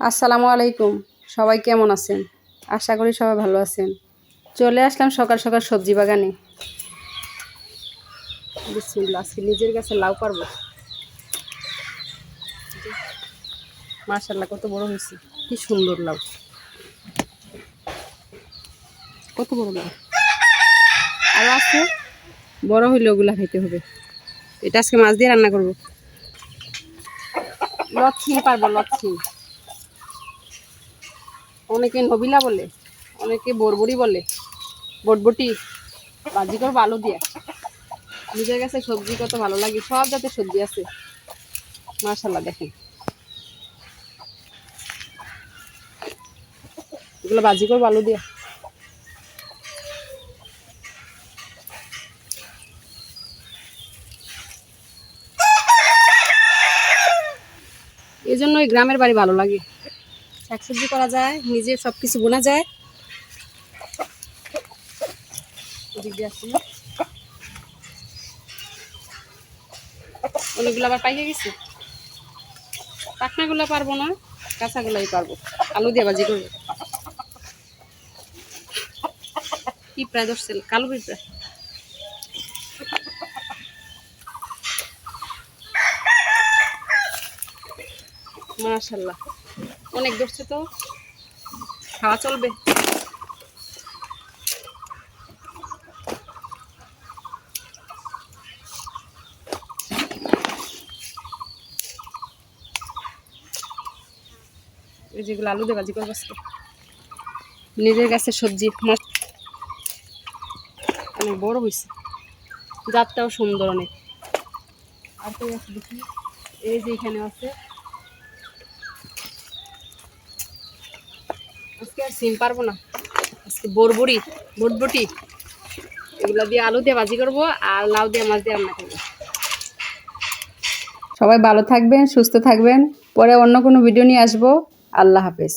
আসসালামু আলাইকুম। সবাই কেমন আছেন? আশা করি সবাই ভালো আছেন। চলে আসলাম সকাল সকাল সবজি বাগানে। আজকে নিজের কাছে লাউ পারব। মার্শাল্লাহ কত বড় হয়েছে। কি সুন্দর লাউ। কত বড় লাউ। আরও আছে বড় হইলে ওগুলা খাইতে হবে। এটা আজকে মাছ দিয়ে রান্না করব। লচ্ছি, পারব লচ্ছি। অনেকে নবিলা বলে, অনেকে বরবরি বলে, বটবটি ভাজি করব আলু দিয়ে। নিজের কাছে সবজি কত ভালো লাগে, সব জাতের সবজি আছে। মাশাল্লাহ দেখেন। এগুলো ভাজি করব আলু দিয়ে। এই জন্য গ্রামের বাড়ি ভালো লাগে। শাকসবজি করা যায়, নিজে সব কিছু বোনা যায়? অনেকগুলো আবার পাইকে গেছে। পাকনাগুলো পারব না, কাঁচাগুলাই পারব। আলু দিয়ে ভাজি করব। পিঁপড়া ধরছে, কালো পিঁপড়া। মাশাল্লাহ অনেক ধরছে তো। খাওয়া চলবে। যেগুলো আলু দিয়ে ভাজি করব। নিজের গাছের সবজি, মাছ। অনেক বড় হয়েছে জাতটাও সুন্দর অনেক। আর আছে দেখি? এই যে এখানে আছে। আজকে আর সিম পারব না। আজকে বরবরি বটবটি। এগুলো দিয়ে আলু দিয়ে ভাজি করব আর লাউ দিয়ে মাছ দিয়ে রান্না করব। সবাই ভালো থাকবেন, সুস্থ থাকবেন। পরে অন্য কোনো ভিডিও নিয়ে আসব। আল্লাহ হাফেজ।